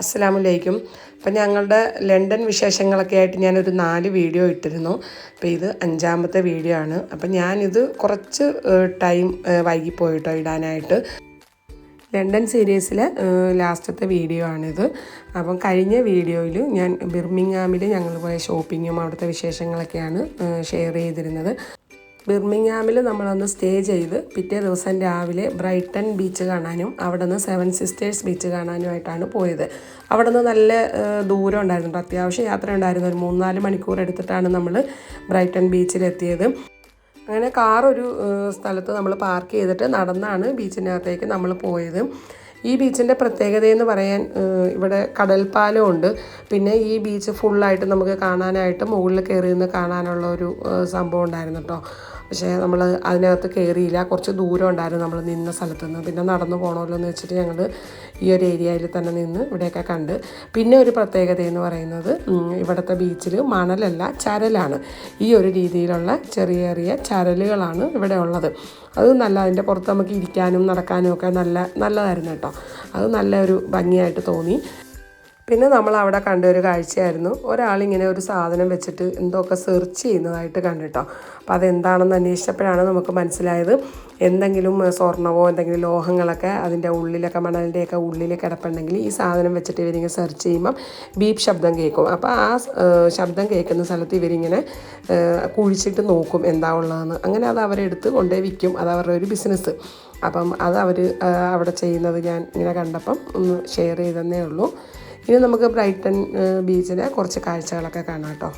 അസ്സലാമലൈക്കും അപ്പം ഞങ്ങളുടെ ലണ്ടൻ വിശേഷങ്ങളൊക്കെ ആയിട്ട് ഞാനൊരു നാല് വീഡിയോ ഇട്ടിരുന്നു. അപ്പോൾ ഇത് അഞ്ചാമത്തെ വീഡിയോ ആണ്. അപ്പം ഞാനിത് കുറച്ച് ടൈം വൈകിപ്പോയിട്ടോ ഇടാനായിട്ട്. ലണ്ടൻ സീരീസിലെ ലാസ്റ്റത്തെ വീഡിയോ ആണിത്. അപ്പം കഴിഞ്ഞ വീഡിയോയിൽ ഞാൻ ബിർമിങ്ങാമിൽ ഞങ്ങൾ പോയ ഷോപ്പിങ്ങും അവിടുത്തെ വിശേഷങ്ങളൊക്കെയാണ് ഷെയർ ചെയ്തിരുന്നത്. ബിർമിങ്ങാമിൽ നമ്മളൊന്ന് സ്റ്റേ ചെയ്ത് പിറ്റേ ദിവസം രാവിലെ ബ്രൈറ്റൺ ബീച്ച് കാണാനും അവിടെ നിന്ന് സെവൻ സിസ്റ്റേഴ്സ് ബീച്ച് കാണാനുമായിട്ടാണ് പോയത്. അവിടെ നിന്ന് നല്ല ദൂരം ഉണ്ടായിരുന്നു. അത്യാവശ്യം യാത്ര ഉണ്ടായിരുന്നു. ഒരു മൂന്നാൽ മണിക്കൂർ എടുത്തിട്ടാണ് നമ്മൾ ബ്രൈറ്റൺ ബീച്ചിലെത്തിയത്. അങ്ങനെ കാർ ഒരു സ്ഥലത്ത് നമ്മൾ പാർക്ക് ചെയ്തിട്ട് നടന്നാണ് ബീച്ചിനകത്തേക്ക് നമ്മൾ പോയത്. ഈ ബീച്ചിന്റെ പ്രത്യേകത എന്ന് പറയാൻ ഇവിടെ കടൽപ്പാലം ഉണ്ട്. പിന്നെ ഈ ബീച്ച് ഫുള്ളായിട്ട് നമുക്ക് കാണാനായിട്ട് മുകളിൽ കയറി നിന്ന് കാണാനുള്ള ഒരു സംഭവം ഉണ്ടായിരുന്നു കേട്ടോ പക്ഷേ നമ്മൾ അതിനകത്ത് കയറിയില്ല കുറച്ച് ദൂരം ഉണ്ടായിരുന്നു നമ്മൾ നിന്ന സ്ഥലത്ത് നിന്ന് പിന്നെ നടന്നു പോകണമല്ലോ എന്ന് വെച്ചിട്ട് ഞങ്ങൾ ഈ ഒരു ഏരിയയിൽ തന്നെ നിന്ന് ഇവിടെയൊക്കെ കണ്ട്. പിന്നെ ഒരു പ്രത്യേകത എന്ന് പറയുന്നത് ഇവിടുത്തെ ബീച്ചിൽ മണലല്ല ചരലാണ്. ഈ ഒരു രീതിയിലുള്ള ചെറിയ ചെറിയ ചരലുകളാണ് ഇവിടെ ഉള്ളത്. അത് നല്ല അതിന്റെ പുറത്ത് നമുക്ക് ഇരിക്കാനും നടക്കാനും ഒക്കെ നല്ല നല്ലതായിരുന്നു കേട്ടോ. അത് നല്ലൊരു ഭംഗിയായിട്ട് തോന്നി. പിന്നെ നമ്മൾ അവിടെ കണ്ട ഒരു കാഴ്ചയായിരുന്നു. ഒരാളിങ്ങനെ ഒരു സാധനം വെച്ചിട്ട് എന്തൊക്കെ സെർച്ച് ചെയ്യുന്നതായിട്ട് കണ്ടിട്ടോ. അപ്പോൾ അതെന്താണെന്ന് അന്വേഷിച്ചപ്പോഴാണ് നമുക്ക് മനസ്സിലായത്. എന്തെങ്കിലും സ്വർണമോ എന്തെങ്കിലും ലോഹങ്ങളൊക്കെ അതിന്റെ ഉള്ളിലൊക്കെ മണലിന്റെയൊക്കെ ഉള്ളിൽ കിടപ്പുണ്ടെങ്കിൽ ഈ സാധനം വെച്ചിട്ട് ഇവരിങ്ങനെ സെർച്ച് ചെയ്യുമ്പം ബീപ് ശബ്ദം കേൾക്കും. അപ്പോൾ ആ ശബ്ദം കേൾക്കുന്ന സ്ഥലത്ത് ഇവരിങ്ങനെ കുഴിച്ചിട്ട് നോക്കും എന്താ ഉള്ളതെന്ന്. അങ്ങനെ അത് അവരെടുത്ത് കൊണ്ടേ വിൽക്കും. അത് അവരുടെ ഒരു ബിസിനസ് അപ്പം അത് അവർ അവിടെ ചെയ്യുന്നത് ഞാൻ ഇങ്ങനെ കണ്ടപ്പം ഒന്ന് ഷെയർ ചെയ്തെന്നേ ഉള്ളൂ. ഇനി നമുക്ക് ബ്രൈറ്റൺ ബീച്ചിലെ കുറച്ച് കാഴ്ചകളൊക്കെ കാണാം കേട്ടോ.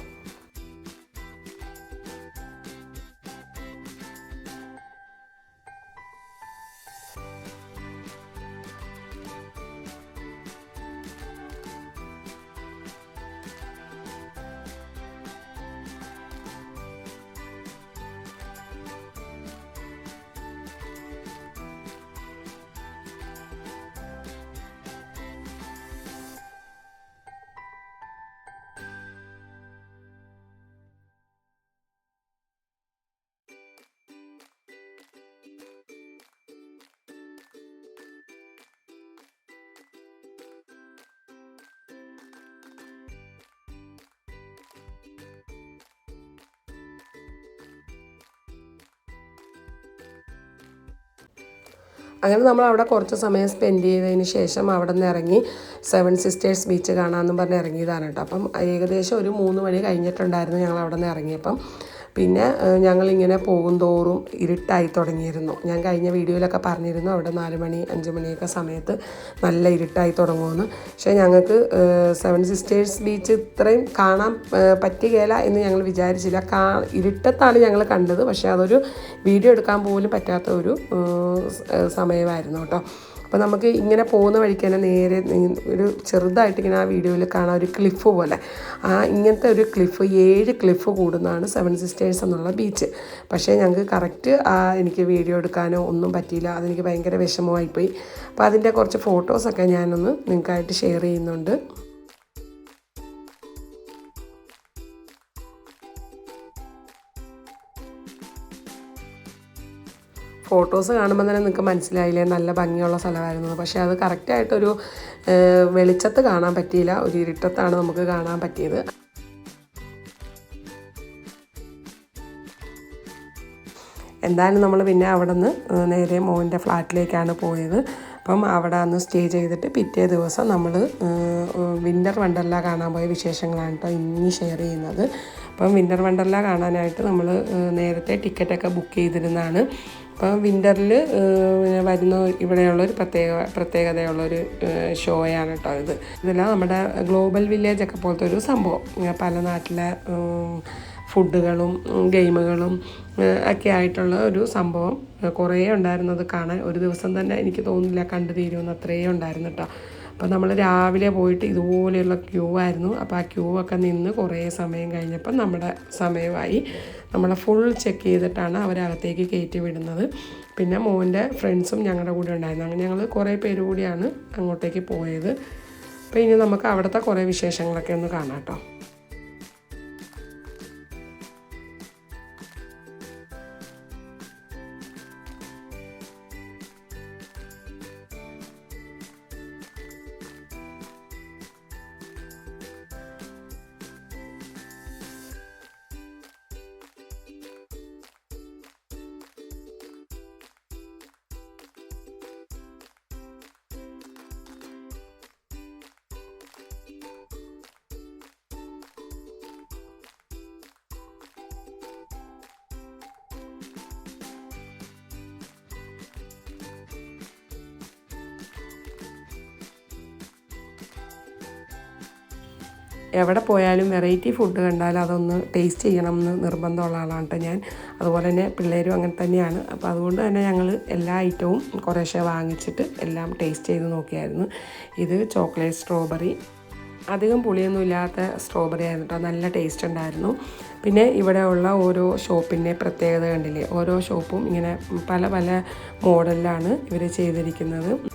അങ്ങനെ നമ്മൾ അവിടെ കുറച്ച് സമയം സ്പെൻഡ് ചെയ്തതിന് ശേഷം അവിടെ നിന്ന് ഇറങ്ങി സെവൻ സിസ്റ്റേഴ്സ് ബീച്ച് കാണാമെന്നും പറഞ്ഞ് ഇറങ്ങിയതാണ് കേട്ടോ. അപ്പം ഏകദേശം ഒരു മൂന്ന് മണി കഴിഞ്ഞിട്ടുണ്ടായിരുന്നു ഞങ്ങൾ അവിടെ നിന്ന് ഇറങ്ങിയപ്പം. പിന്നെ ഞങ്ങളിങ്ങനെ പോകും തോറും ഇരുട്ടായി തുടങ്ങിയിരുന്നു. ഞാൻ കഴിഞ്ഞ വീഡിയോയിലൊക്കെ പറഞ്ഞിരുന്നു അവിടെ നാല് മണി അഞ്ച് മണിയൊക്കെ സമയത്ത് നല്ല ഇരുട്ടായി തുടങ്ങുമെന്ന്. പക്ഷേ ഞങ്ങൾക്ക് സെവൻ സിസ്റ്റേഴ്സ് ബീച്ച് ഇത്രയും കാണാൻ പറ്റുകയില്ല എന്ന് ഞങ്ങൾ വിചാരിച്ചില്ല. കാ ഇരുട്ടത്താണ് ഞങ്ങൾ കണ്ടത്. പക്ഷേ അതൊരു വീഡിയോ എടുക്കാൻ പോലും പറ്റാത്ത ഒരു സമയമായിരുന്നു കേട്ടോ. അപ്പോൾ നമുക്ക് ഇങ്ങനെ പോകുന്ന വഴിക്ക് തന്നെ നേരെ ഒരു ചെറുതായിട്ട് ഇങ്ങനെ ആ വീഡിയോയിൽ കാണാം ഒരു ക്ലിഫ് പോലെ. ആ ഇങ്ങനത്തെ ഒരു ക്ലിഫ് ഏഴ് ക്ലിഫ് കൂടുന്നതാണ് സെവൻ സിസ്റ്റേഴ്സ് എന്നുള്ള ബീച്ച് പക്ഷേ ഞങ്ങൾക്ക് കറക്റ്റ് എനിക്ക് വീഡിയോ എടുക്കാനോ ഒന്നും പറ്റിയില്ല. അതെനിക്ക് ഭയങ്കര വിഷമമായിപ്പോയി. അപ്പോൾ അതിന്റെ കുറച്ച് ഫോട്ടോസൊക്കെ ഞാനൊന്ന് നിങ്ങൾക്കായിട്ട് ഷെയർ ചെയ്യുന്നുണ്ട്. ഫോട്ടോസ് കാണുമ്പോൾ തന്നെ നിങ്ങൾക്ക് മനസ്സിലായില്ലേ? നല്ല ഭംഗിയുള്ള സ്ഥലമായിരുന്നു. പക്ഷേ അത് കറക്റ്റായിട്ടൊരു വെളിച്ചത്ത് കാണാൻ പറ്റിയില്ല. ഒരു ഇരുട്ടത്താണ് നമുക്ക് കാണാൻ പറ്റിയത്. എന്തായാലും നമ്മൾ പിന്നെ അവിടെ നിന്ന് നേരെ മോന്റെ ഫ്ലാറ്റിലേക്കാണ് പോയത്. അപ്പം അവിടെ അന്ന് സ്റ്റേ ചെയ്തിട്ട് പിറ്റേ ദിവസം നമ്മൾ വിന്റർ വണ്ടർല കാണാൻ പോയ വിശേഷങ്ങളാണ് കേട്ടോ ഇനി ഷെയർ ചെയ്യുന്നത്. അപ്പം വിന്റർ വണ്ടർല കാണാനായിട്ട് നമ്മൾ നേരത്തെ ടിക്കറ്റൊക്കെ ബുക്ക് ചെയ്തിരുന്നതാണ്. അപ്പം വിന്ററിൽ വരുന്ന ഇവിടെയുള്ള ഒരു പ്രത്യേക പ്രത്യേകതയുള്ളൊരു ഷോയാണ് കേട്ടോ ഇത്. ഇതെല്ലാം നമ്മുടെ ഗ്ലോബൽ വില്ലേജ് ഒക്കെ പോലത്തെ ഒരു സംഭവം. പല നാട്ടിലെ ഫുഡുകളും ഗെയിമുകളും ഒക്കെ ആയിട്ടുള്ള ഒരു സംഭവം കുറേ ഉണ്ടായിരുന്നത് കാണാൻ ഒരു ദിവസം തന്നെ എനിക്ക് തോന്നുന്നില്ല കണ്ടു തീരുമെന്ന് അത്രയേ ഉണ്ടായിരുന്നു കേട്ടോ അപ്പോൾ നമ്മൾ രാവിലെ പോയിട്ട് ഇതുപോലെയുള്ള ക്യൂ ആയിരുന്നു. അപ്പോൾ ആ ക്യൂ ഒക്കെ നിന്ന് കുറേ സമയം കഴിഞ്ഞപ്പം നമ്മുടെ സമയമായി. നമ്മളെ ഫുൾ ചെക്ക് ചെയ്തിട്ടാണ് അവരകത്തേക്ക് കയറ്റി വിടുന്നത്. പിന്നെ മോന്റെ ഫ്രണ്ട്സും ഞങ്ങളുടെ കൂടെ ഉണ്ടായിരുന്നു. അങ്ങനെ ഞങ്ങൾ കുറേ പേര് കൂടിയാണ് അങ്ങോട്ടേക്ക് പോയത്. അപ്പോൾ ഇനി നമുക്ക് അവിടുത്തെ കുറേ വിശേഷങ്ങളൊക്കെ ഒന്ന് കാണാം കേട്ടോ. എവിടെ പോയാലും വെറൈറ്റി ഫുഡ് കണ്ടാൽ അതൊന്ന് ടേസ്റ്റ് ചെയ്യണം എന്ന് നിർബന്ധമുള്ള ആളാണ് കേട്ടോ ഞാൻ. അതുപോലെ തന്നെ പിള്ളേരും അങ്ങനെ തന്നെയാണ്. അപ്പോൾ അതുകൊണ്ട് തന്നെ ഞങ്ങൾ എല്ലാ ഐറ്റവും കുറേശ്ശെ വാങ്ങിച്ചിട്ട് എല്ലാം ടേസ്റ്റ് ചെയ്ത് നോക്കിയായിരുന്നു. ഇത് ചോക്ലേറ്റ് സ്ട്രോബെറി. അധികം പുളിയൊന്നും ഇല്ലാത്ത സ്ട്രോബെറി ആയിരുന്നു കേട്ടോ. നല്ല ടേസ്റ്റ് ഉണ്ടായിരുന്നു. പിന്നെ ഇവിടെ ഉള്ള ഓരോ ഷോപ്പിന്റെ പ്രത്യേകത കണ്ടില്ലേ? ഓരോ ഷോപ്പും ഇങ്ങനെ പല പല മോഡലിലാണ് ഇവർ ചെയ്തിരിക്കുന്നത്.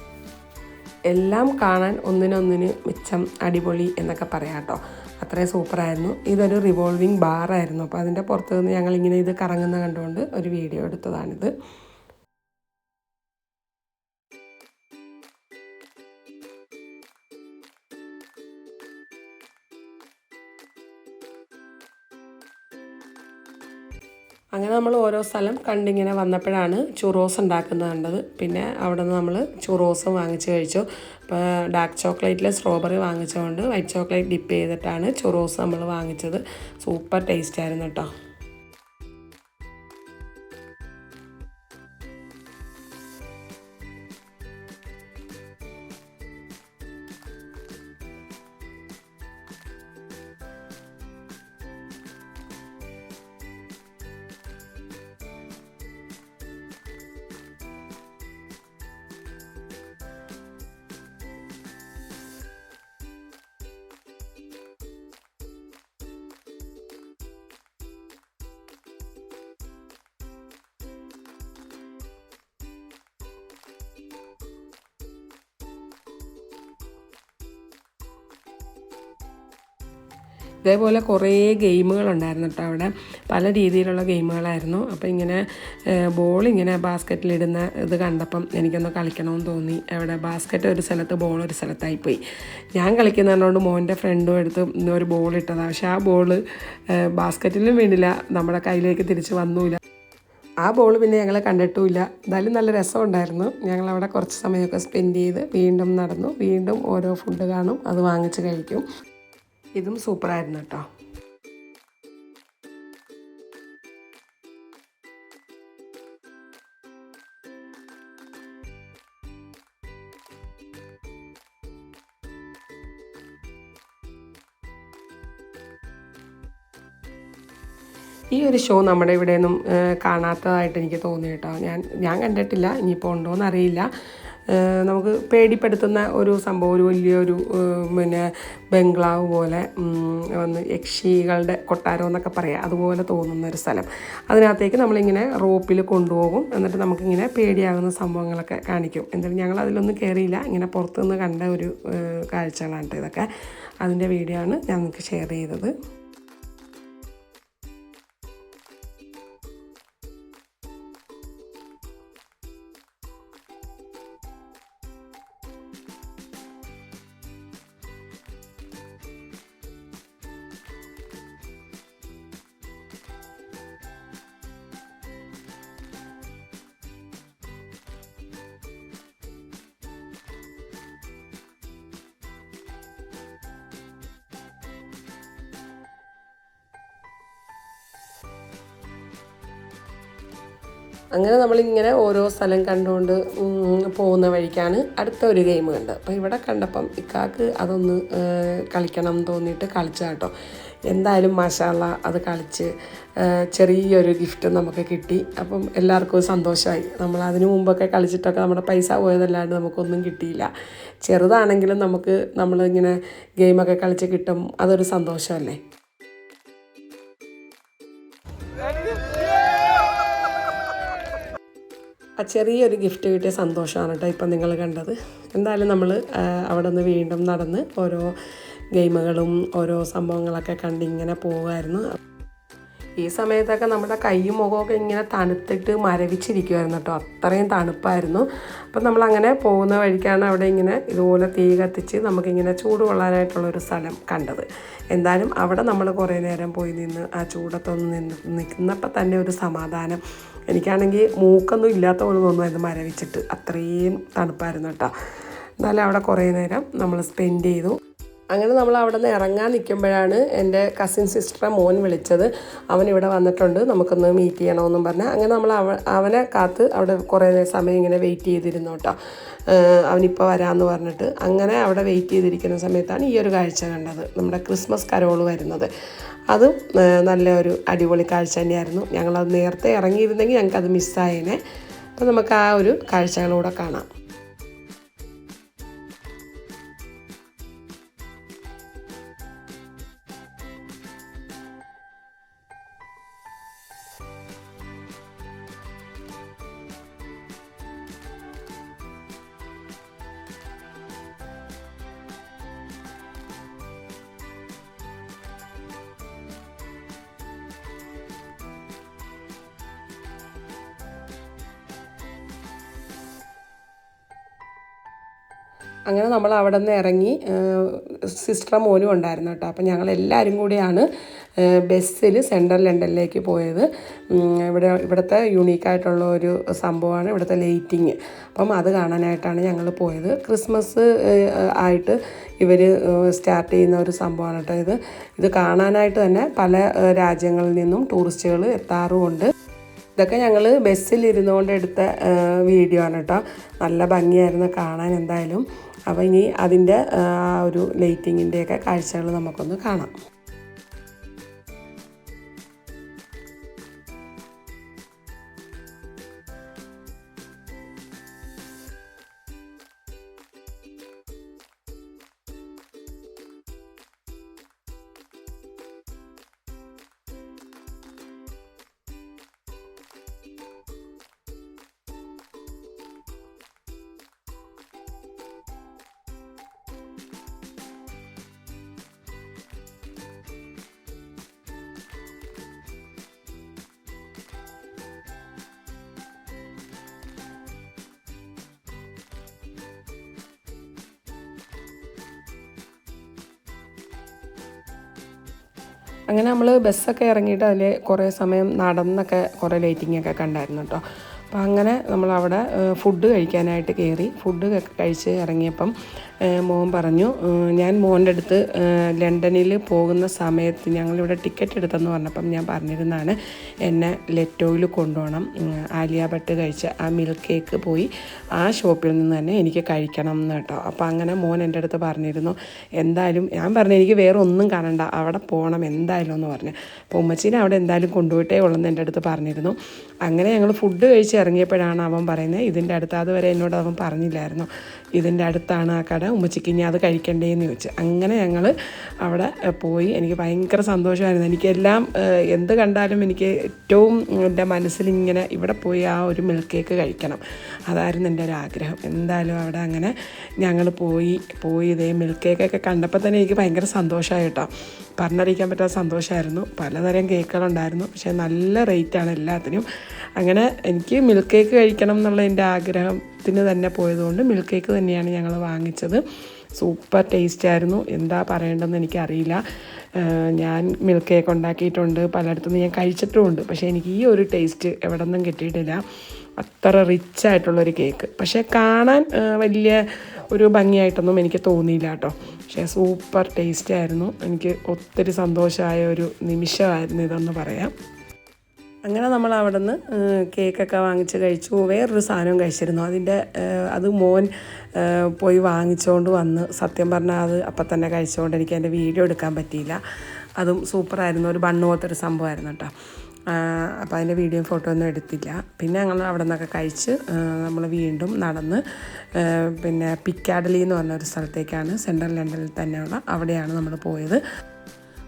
എല്ലാം കാണാൻ ഒന്നിനൊന്നിന് മിച്ചം അടിപൊളി എന്നൊക്കെ പറയാം കേട്ടോ അത്രയും സൂപ്പറായിരുന്നു ഇതൊരു റിവോൾവിങ് ബാറായിരുന്നു അപ്പോൾ അതിന്റെ പുറത്ത് നിന്ന് ഞങ്ങളിങ്ങനെ ഇത് കറങ്ങുന്ന കണ്ടുകൊണ്ട് ഒരു വീഡിയോ എടുത്തതാണിത്. അങ്ങനെ നമ്മൾ ഓരോ സ്ഥലം കണ്ടിങ്ങനെ വന്നപ്പോഴാണ് ചുറോസ് ഉണ്ടാക്കുന്നത് കണ്ടത്. പിന്നെ അവിടെ നിന്ന് നമ്മൾ ചുറോസ് വാങ്ങിച്ച് കഴിച്ചു. ഇപ്പോൾ ഡാർക്ക് ചോക്ലേറ്റിൽ സ്ട്രോബെറി വാങ്ങിച്ചുകൊണ്ട് വൈറ്റ് ചോക്ലേറ്റ് ഡിപ്പ് ചെയ്തിട്ടാണ് ചുറോസ് നമ്മൾ വാങ്ങിച്ചത്. സൂപ്പർ ടേസ്റ്റ് ആയിരുന്നു കേട്ടോ. ഇതേപോലെ കുറേ ഗെയിമുകളുണ്ടായിരുന്നു കേട്ടോ അവിടെ പല രീതിയിലുള്ള ഗെയിമുകളായിരുന്നു. അപ്പോൾ ഇങ്ങനെ ബോൾ ഇങ്ങനെ ബാസ്ക്കറ്റിലിടുന്ന ഇത് കണ്ടപ്പം എനിക്കൊന്ന് കളിക്കണമെന്ന് തോന്നി. അവിടെ ബാസ്ക്കറ്റ് ഒരു സ്ഥലത്ത് ബോൾ ഒരു സ്ഥലത്തായി പോയി. ഞാൻ കളിക്കുന്നതുകൊണ്ട് മോന്റെ ഫ്രണ്ടും എടുത്ത് ഒരു ബോൾ ഇട്ടതാണ് പക്ഷേ ആ ബോൾ ബാസ്ക്കറ്റിലും വീണില്ല. നമ്മുടെ കയ്യിലേക്ക് തിരിച്ച് വന്നൂല ആ ബോൾ പിന്നെ ഞങ്ങൾ കണ്ടിട്ടുമില്ല. എന്തായാലും നല്ല രസമുണ്ടായിരുന്നു. ഞങ്ങൾ അവിടെ കുറച്ച് സമയമൊക്കെ സ്പെൻഡ് ചെയ്ത് വീണ്ടും നടന്നു. വീണ്ടും ഓരോ ഫുഡ് കാണും. അത് വാങ്ങിച്ച് കഴിക്കും. ഇതും സൂപ്പറായിരുന്നു കേട്ടോ. ഈ ഒരു ഷോ നമ്മുടെ ഇവിടെ ഇവിടെയൊന്നും കാണാത്തതായിട്ട് എനിക്ക് തോന്നി കേട്ടോ. ഞാൻ ഞാൻ കണ്ടിട്ടില്ല ഇനിയിപ്പോൾ ഉണ്ടോയെന്ന് അറിയില്ല. നമുക്ക് പേടിപ്പെടുത്തുന്ന ഒരു സംഭവം ഒരു വലിയൊരു പിന്നെ ബംഗ്ലാവ് പോലെ വന്ന് യക്ഷികളുടെ കൊട്ടാരം എന്നൊക്കെ പറയാം. അതുപോലെ തോന്നുന്ന ഒരു സ്ഥലം. അതിനകത്തേക്ക് നമ്മളിങ്ങനെ റോപ്പിൽ കൊണ്ടുപോകും. എന്നിട്ട് നമുക്കിങ്ങനെ പേടിയാകുന്ന സംഭവങ്ങളൊക്കെ കാണിക്കും. എന്തായാലും ഞങ്ങൾ അതിലൊന്നും കയറിയില്ല ഇങ്ങനെ പുറത്തുനിന്ന് കണ്ട ഒരു കാഴ്ചകളാണ് ഇതൊക്കെ. അതിന്റെ വീഡിയോ ആണ് ഞാൻ നിങ്ങൾക്ക് ഷെയർ ചെയ്തത്. അങ്ങനെ നമ്മളിങ്ങനെ ഓരോ സ്ഥലം കണ്ടുകൊണ്ട് പോകുന്ന വഴിക്കാണ് അടുത്ത ഒരു ഗെയിം കണ്ടത്. അപ്പോൾ ഇവിടെ കണ്ടപ്പം ഇക്കാക്ക് അതൊന്ന് കളിക്കണം എന്ന് തോന്നിയിട്ട് കളിച്ച കേട്ടോ. എന്തായാലും മാഷാല്ല അത് കളിച്ച് ചെറിയൊരു ഗിഫ്റ്റ് നമുക്ക് കിട്ടി. അപ്പം എല്ലാവർക്കും സന്തോഷമായി നമ്മൾ അതിന് മുമ്പൊക്കെ കളിച്ചിട്ടൊക്കെ നമ്മുടെ പൈസ പോയതല്ലാണ്ട് നമുക്കൊന്നും കിട്ടിയില്ല. ചെറുതാണെങ്കിലും നമുക്ക് നമ്മളിങ്ങനെ ഗെയിമൊക്കെ കളിച്ച് കിട്ടും. അതൊരു സന്തോഷമല്ലേ? ആ ചെറിയൊരു ഗിഫ്റ്റ് കിട്ടിയ സന്തോഷമാണ് കേട്ടോ ഇപ്പം നിങ്ങൾ കണ്ടത്. എന്തായാലും നമ്മൾ അവിടെ നിന്ന് വീണ്ടും നടന്ന് ഓരോ ഗെയിമുകളും ഓരോ സംഭവങ്ങളൊക്കെ കണ്ട് ഇങ്ങനെ പോവുമായിരുന്നു ഈ സമയത്തൊക്കെ നമ്മുടെ കൈയും മുഖമൊക്കെ ഇങ്ങനെ തണുത്തിട്ട് മരവിച്ചിരിക്കുമായിരുന്നു കേട്ടോ. അത്രയും തണുപ്പായിരുന്നു. അപ്പം നമ്മളങ്ങനെ പോകുന്ന വഴിക്കാണ് അവിടെ ഇങ്ങനെ ഇതുപോലെ തീ കത്തിച്ച് നമുക്കിങ്ങനെ ചൂട് കൊള്ളാനായിട്ടുള്ളൊരു സ്ഥലം കണ്ടത്. എന്തായാലും അവിടെ നമ്മൾ കുറേ നേരം പോയി നിന്ന് ആ ചൂടത്തൊന്ന് നിന്ന് നിന്നപ്പോൾ തന്നെ ഒരു സമാധാനം. എനിക്കാണെങ്കിൽ മൂക്കൊന്നും ഇല്ലാത്ത പോലെ തോന്നുമായിരുന്നു മരവിച്ചിട്ട്. അത്രയും തണുപ്പായിരുന്നു കേട്ടോ. എന്നാലും അവിടെ കുറേ നേരം നമ്മൾ സ്പെൻഡ് ചെയ്തു. അങ്ങനെ നമ്മൾ അവിടെ നിന്ന് ഇറങ്ങാൻ നിൽക്കുമ്പോഴാണ് എന്റെ കസിൻ സിസ്റ്ററെ മോൻ വിളിച്ചത്. അവൻ ഇവിടെ വന്നിട്ടുണ്ട്. നമുക്കൊന്ന് മീറ്റ് ചെയ്യണമെന്നും പറഞ്ഞാൽ അങ്ങനെ നമ്മൾ അവ അവനെ കാത്ത് അവിടെ കുറേ സമയം ഇങ്ങനെ വെയിറ്റ് ചെയ്തിരുന്നു കേട്ടോ. അവനിപ്പോൾ വരാമെന്ന് പറഞ്ഞിട്ട്. അങ്ങനെ അവിടെ വെയിറ്റ് ചെയ്തിരിക്കുന്ന സമയത്താണ് ഈ ഒരു കാഴ്ച കണ്ടത്. നമ്മുടെ ക്രിസ്മസ് കരോൾ വരുന്നത്. അതും നല്ല ഒരു അടിപൊളി കാഴ്ച തന്നെയായിരുന്നു. ഞങ്ങളത് നേരത്തെ ഇറങ്ങിയിരുന്നെങ്കിൽ ഞങ്ങൾക്കത് മിസ്സായേനെ അപ്പോൾ നമുക്ക് ആ ഒരു കാഴ്ചകളൂടെ കാണാം. അങ്ങനെ നമ്മൾ അവിടെ നിന്ന് ഇറങ്ങി സിസ്റ്റർ മോനും ഉണ്ടായിരുന്നു കേട്ടോ. അപ്പം ഞങ്ങൾ എല്ലാവരും കൂടിയാണ് ബസ്സിൽ സെൻട്രൽ ലണ്ടനിലേക്ക് പോയത്. ഇവിടെ ഇവിടുത്തെ യുണീക്കായിട്ടുള്ള ഒരു സംഭവമാണ് ഇവിടുത്തെ ലൈറ്റിങ്. അപ്പം അത് കാണാനായിട്ടാണ് ഞങ്ങൾ പോയത്. ക്രിസ്മസ് ആയിട്ട് ഇവർ സ്റ്റാർട്ട് ചെയ്യുന്ന ഒരു സംഭവമാണ് കേട്ടോ ഇത്. ഇത് കാണാനായിട്ട് തന്നെ പല രാജ്യങ്ങളിൽ നിന്നും ടൂറിസ്റ്റുകൾ എത്താറുമുണ്ട്. ഇതൊക്കെ ഞങ്ങൾ ബസ്സിൽ കൊണ്ട് എടുത്ത വീഡിയോ ആണ് കേട്ടോ നല്ല ഭംഗിയായിരുന്നു കാണാൻ എന്തായാലും. അപ്പോൾ ഇനി അതിന്റെ ആ ഒരു ലൈറ്റിങ്ങിന്റെയൊക്കെ കാഴ്ചകൾ നമുക്കൊന്ന് കാണാം. അങ്ങനെ നമ്മൾ ബസ്സൊക്കെ ഇറങ്ങിയിട്ട് അതിൽ കുറേ സമയം നടന്നൊക്കെ കുറേ ലൈറ്റിങ്ങൊക്കെ കണ്ടായിരുന്നു കേട്ടോ അപ്പോൾ അങ്ങനെ നമ്മളവിടെ ഫുഡ് കഴിക്കാനായിട്ട് കയറി ഫുഡ് കഴിച്ച് ഇറങ്ങിയപ്പം മോൻ പറഞ്ഞു ഞാൻ മോന്റെ അടുത്ത് ലണ്ടനിൽ പോകുന്ന സമയത്ത് ഞങ്ങളിവിടെ ടിക്കറ്റ് എടുത്തെന്ന് പറഞ്ഞപ്പം ഞാൻ പറഞ്ഞിരുന്നാണ് എന്നെ ലെറ്റോയിൽ കൊണ്ടുപോകണം. ആലിയ ഭട്ട് കഴിച്ച ആ മിൽക്ക് കേക്ക് പോയി ആ ഷോപ്പിൽ നിന്ന് തന്നെ എനിക്ക് കഴിക്കണം എന്ന് കേട്ടോ. അപ്പോൾ അങ്ങനെ മോൻ എന്റെ അടുത്ത് പറഞ്ഞിരുന്നു എന്തായാലും ഞാൻ പറഞ്ഞു എനിക്ക് വേറെ ഒന്നും കാണണ്ട അവിടെ പോകണം എന്തായാലും എന്ന് പറഞ്ഞു. അപ്പോൾ ഉമ്മച്ചീനെ അവിടെ എന്തായാലും കൊണ്ടുപോയിട്ടേ ഉള്ളെന്ന് എന്റെ അടുത്ത് പറഞ്ഞിരുന്നു. അങ്ങനെ ഞങ്ങൾ ഫുഡ് കഴിച്ച് ഇറങ്ങിയപ്പോഴാണ് അവൻ പറയുന്നത് ഇതിന്റെ അടുത്ത് അതുവരെ എന്നോട് അവൻ പറഞ്ഞില്ലായിരുന്നു. ഇതിന്റെ അടുത്താണ് ആ കട. ഉമ്മച്ചിക്ക് ഇനി അത് കഴിക്കണ്ടേന്ന് ചോദിച്ചു. അങ്ങനെ ഞങ്ങൾ അവിടെ പോയി. എനിക്ക് ഭയങ്കര സന്തോഷമായിരുന്നു. എനിക്കെല്ലാം എന്ത് കണ്ടാലും എനിക്ക് ഏറ്റവും എന്റെ മനസ്സിലിങ്ങനെ ഇവിടെ പോയി ആ ഒരു മിൽക്ക് കേക്ക് കഴിക്കണം. അതായിരുന്നു എന്റെ ഒരു ആഗ്രഹം. എന്തായാലും അവിടെ അങ്ങനെ ഞങ്ങൾ പോയി പോയി ഇതേ മിൽക്ക് കേക്കൊക്കെ കണ്ടപ്പോൾ തന്നെ എനിക്ക് ഭയങ്കര സന്തോഷമായി കേട്ടോ. പറഞ്ഞറിയിക്കാൻ പറ്റാത്ത സന്തോഷമായിരുന്നു. പലതരം കേക്കുകളുണ്ടായിരുന്നു പക്ഷേ നല്ല റേറ്റാണ് എല്ലാത്തിനും. അങ്ങനെ എനിക്ക് മിൽക്ക് കേക്ക് കഴിക്കണം എന്നുള്ള എന്റെ ആഗ്രഹത്തിന് തന്നെ പോയതുകൊണ്ട് മിൽക്ക് കേക്ക് തന്നെയാണ് ഞങ്ങൾ വാങ്ങിച്ചത്. സൂപ്പർ ടേസ്റ്റ് ആയിരുന്നു. എന്താ പറയേണ്ടതെന്ന് എനിക്കറിയില്ല. ഞാൻ മിൽക്ക് കേക്ക് ഉണ്ടാക്കിയിട്ടുണ്ട്. പലയിടത്തുനിന്ന് ഞാൻ കഴിച്ചിട്ടുമുണ്ട്. പക്ഷേ എനിക്ക് ഈ ഒരു ടേസ്റ്റ് എവിടെ നിന്നും കിട്ടിയിട്ടില്ല. അത്ര റിച്ച് ആയിട്ടുള്ളൊരു കേക്ക് പക്ഷേ കാണാൻ വലിയ ഒരു ഭംഗിയായിട്ടൊന്നും എനിക്ക് തോന്നിയില്ല കേട്ടോ. പക്ഷേ സൂപ്പർ ടേസ്റ്റ് ആയിരുന്നു. എനിക്ക് ഒത്തിരി സന്തോഷമായ ഒരു നിമിഷമായിരുന്നു ഇതെന്ന് പറയാം. അങ്ങനെ നമ്മൾ അവിടെ നിന്ന് കേക്കൊക്കെ വാങ്ങിച്ച് കഴിച്ചു. വേറൊരു സാധനവും കഴിച്ചിരുന്നു. അതിന്റെ അത് മോൻ പോയി വാങ്ങിച്ചുകൊണ്ട് വന്ന് സത്യം പറഞ്ഞാൽ അത് അപ്പം തന്നെ കഴിച്ചുകൊണ്ട് എനിക്ക് അതിന്റെ വീഡിയോ എടുക്കാൻ പറ്റിയില്ല. അതും സൂപ്പറായിരുന്നു. ഒരു ബണ്ണ് പോലത്തെ ഒരു സംഭവമായിരുന്നു കേട്ടോ. അപ്പോൾ അതിന്റെ വീഡിയോ ഫോട്ടോ ഒന്നും എടുത്തില്ല. പിന്നെ അങ്ങനെ അവിടെ നിന്നൊക്കെ കഴിച്ച് നമ്മൾ വീണ്ടും നടന്ന് പിന്നെ പിക്കാഡലി എന്ന് പറഞ്ഞ ഒരു സ്ഥലത്തേക്കാണ് സെൻട്രൽ ലണ്ടനിൽ തന്നെയുള്ള അവിടെയാണ് നമ്മൾ പോയത്.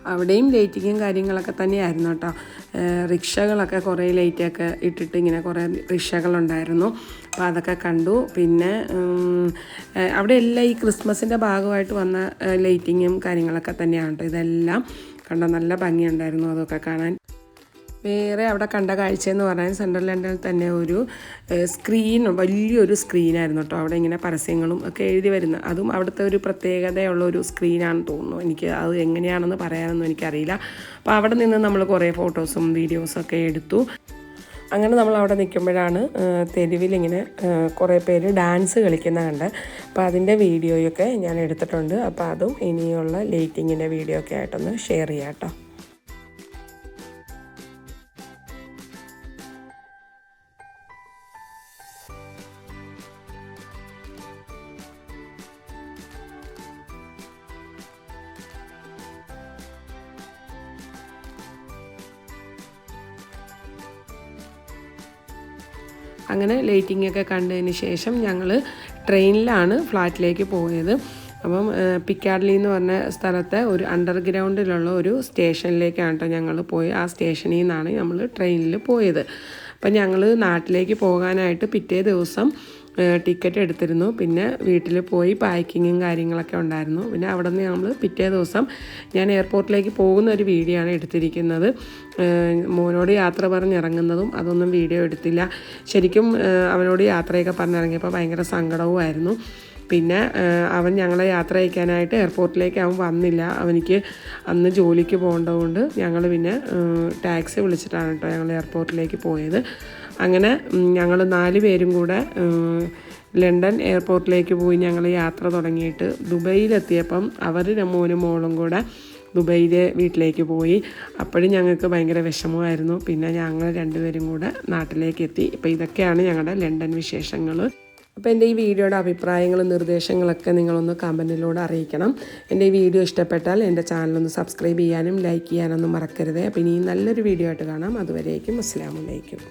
അവിടെയും ലൈറ്റിങ്ങും കാര്യങ്ങളൊക്കെ തന്നെയായിരുന്നു കേട്ടോ. റിക്ഷകളൊക്കെ കുറേ ലൈറ്റൊക്കെ ഇട്ടിട്ട് ഇങ്ങനെ കുറേ റിക്ഷകളുണ്ടായിരുന്നു. അപ്പോൾ അതൊക്കെ കണ്ടു. പിന്നെ അവിടെ എല്ലാം ഈ ക്രിസ്മസിന്റെ ഭാഗമായിട്ട് വന്ന ലൈറ്റിങ്ങും കാര്യങ്ങളൊക്കെ തന്നെയാണ് കേട്ടോ ഇതെല്ലാം. കണ്ട നല്ല ഭംഗിയുണ്ടായിരുന്നു അതൊക്കെ കാണാൻ. വേറെ അവിടെ കണ്ട കാഴ്ച എന്ന് പറഞ്ഞാൽ സെൻട്രൽ ലണ്ടനിൽ തന്നെ ഒരു സ്ക്രീൻ വലിയൊരു സ്ക്രീനായിരുന്നു കേട്ടോ. അവിടെ ഇങ്ങനെ പരസ്യങ്ങളും ഒക്കെ എഴുതി വരുന്ന അതും അവിടുത്തെ ഒരു പ്രത്യേകതയുള്ള ഒരു സ്ക്രീനാണെന്ന് തോന്നുന്നു. എനിക്ക് അത് എങ്ങനെയാണെന്ന് പറയാനൊന്നും എനിക്കറിയില്ല. അപ്പോൾ അവിടെ നിന്ന് നമ്മൾ കുറേ ഫോട്ടോസും വീഡിയോസും ഒക്കെ എടുത്തു. അങ്ങനെ നമ്മൾ അവിടെ നിൽക്കുമ്പോഴാണ് തെരുവിലിങ്ങനെ കുറേ പേര് ഡാൻസ് കളിക്കുന്ന കണ്ട്. അപ്പോൾ അതിന്റെ വീഡിയോയൊക്കെ ഞാൻ എടുത്തിട്ടുണ്ട്. അപ്പോൾ അതും ഇനിയുള്ള ലൈറ്റിങ്ങിന്റെ വീഡിയോ ഒക്കെ ആയിട്ടൊന്ന് ഷെയർ ചെയ്യാം കേട്ടോ. അങ്ങനെ ലൈറ്റിംഗ് ഒക്കെ കണ്ടതിന് ശേഷം ഞങ്ങൾ ട്രെയിനിലാണ് ഫ്ലാറ്റിലേക്ക് പോയത്. അപ്പം പിക്കാഡ്ലി എന്ന് പറഞ്ഞ സ്ഥലത്തെ ഒരു അണ്ടർഗ്രൗണ്ടിലുള്ള ഒരു സ്റ്റേഷനിലേക്കാണ് കേട്ടോ ഞങ്ങൾ പോയി. ആ സ്റ്റേഷനിൽ നിന്നാണ് നമ്മൾ ട്രെയിനിൽ പോയത്. അപ്പം ഞങ്ങൾ നാട്ടിലേക്ക് പോകാനായിട്ട് പിറ്റേ ദിവസം ടിക്കറ്റ് എടുത്തിരുന്നു. പിന്നെ വീട്ടിൽ പോയി പാക്കിങ്ങും കാര്യങ്ങളൊക്കെ ഉണ്ടായിരുന്നു. പിന്നെ അവിടെ നിന്ന് നമ്മൾ പിറ്റേ ദിവസം ഞാൻ എയർപോർട്ടിലേക്ക് പോകുന്ന ഒരു വീഡിയോ ആണ് എടുത്തിരിക്കുന്നത്. മോനോട് യാത്ര പറഞ്ഞിറങ്ങുന്നതും അതൊന്നും വീഡിയോ എടുത്തില്ല. ശരിക്കും അവനോട് യാത്രയൊക്കെ പറഞ്ഞിറങ്ങിയപ്പോൾ ഭയങ്കര സങ്കടവുമായിരുന്നു. പിന്നെ അവൻ ഞങ്ങളെ യാത്ര അയക്കാനായിട്ട് എയർപോർട്ടിലേക്ക് അവൻ വന്നില്ല. അവനിക്ക് അന്ന് ജോലിക്ക് പോകേണ്ടതുകൊണ്ട് ഞങ്ങൾ പിന്നെ ടാക്സി വിളിച്ചിട്ടാണ് കേട്ടോ ഞങ്ങൾ എയർപോർട്ടിലേക്ക് പോയത്. അങ്ങനെ ഞങ്ങൾ നാല് പേരും കൂടെ ലണ്ടൻ എയർപോർട്ടിലേക്ക് പോയി ഞങ്ങൾ യാത്ര തുടങ്ങിയിട്ട് ദുബൈയിലെത്തിയപ്പം അവർ മോനും മോളും കൂടെ ദുബൈയിലെ വീട്ടിലേക്ക് പോയി. അപ്പോഴും ഞങ്ങൾക്ക് ഭയങ്കര വിഷമമായിരുന്നു. പിന്നെ ഞങ്ങൾ രണ്ടുപേരും കൂടെ നാട്ടിലേക്ക് എത്തി ഇപ്പോൾ ഇതൊക്കെയാണ് ഞങ്ങളുടെ ലണ്ടൻ വിശേഷങ്ങൾ അപ്പോൾ എന്റെ ഈ വീഡിയോയുടെ അഭിപ്രായങ്ങളും നിർദ്ദേശങ്ങളൊക്കെ നിങ്ങളൊന്ന് കമന്റിലൂടെ അറിയിക്കണം. എന്റെ ഈ വീഡിയോ ഇഷ്ടപ്പെട്ടാൽ എന്റെ ചാനലൊന്ന് സബ്സ്ക്രൈബ് ചെയ്യാനും ലൈക്ക് ചെയ്യാനൊന്നും മറക്കരുത്. അപ്പോൾ ഇനി നല്ലൊരു വീഡിയോ ആയിട്ട് കാണാം. അതുവരേക്കും അസ്സാം വലൈക്കും